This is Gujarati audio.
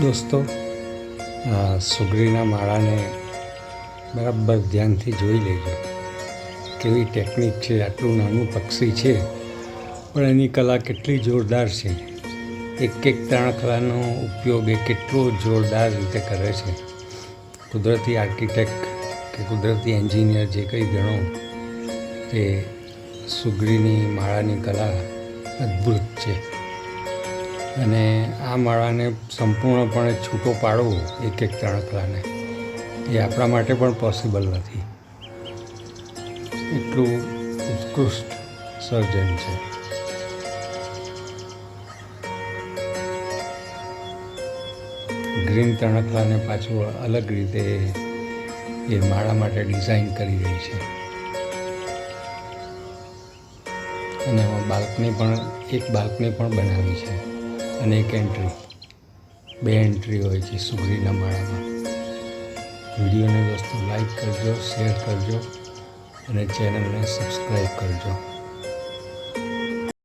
દોસ્તો સુગડીના માળાને બરાબર ધ્યાનથી જોઈ લેજો. કેવી ટેકનિક છે, આટલું નાનું પક્ષી છે, પણ એની કલા કેટલી જોરદાર છે. એક એક તણખલાનો ઉપયોગ એ કેટલો જોરદાર રીતે કરે છે. કુદરતી આર્કિટેક્ટ કે કુદરતી એન્જિનિયર જે કંઈ ગણો, તે સુગડીની માળાની કલા અદ્ભુત છે. અને આ માળાને સંપૂર્ણપણે છૂટો પાડવો એક એક તણખલાને એ આપણા માટે પણ પોસિબલ નથી. એટલું ઉત્કૃષ્ટ સર્જન છે. ગ્રીન તણખલાને પાછું અલગ રીતે એ માળા માટે ડિઝાઇન કરી રહી છે. અને બાલ્કની પણ, એક બાલ્કની પણ બનાવી છે. અને એક એન્ટ્રી બે એન્ટ્રી હોય છે સુગરીના માળામાં. વિડીયોને દોસ્તો લાઈક કરજો શેર કરજો અને ચેનલને સબસ્ક્રાઈબ કરજો.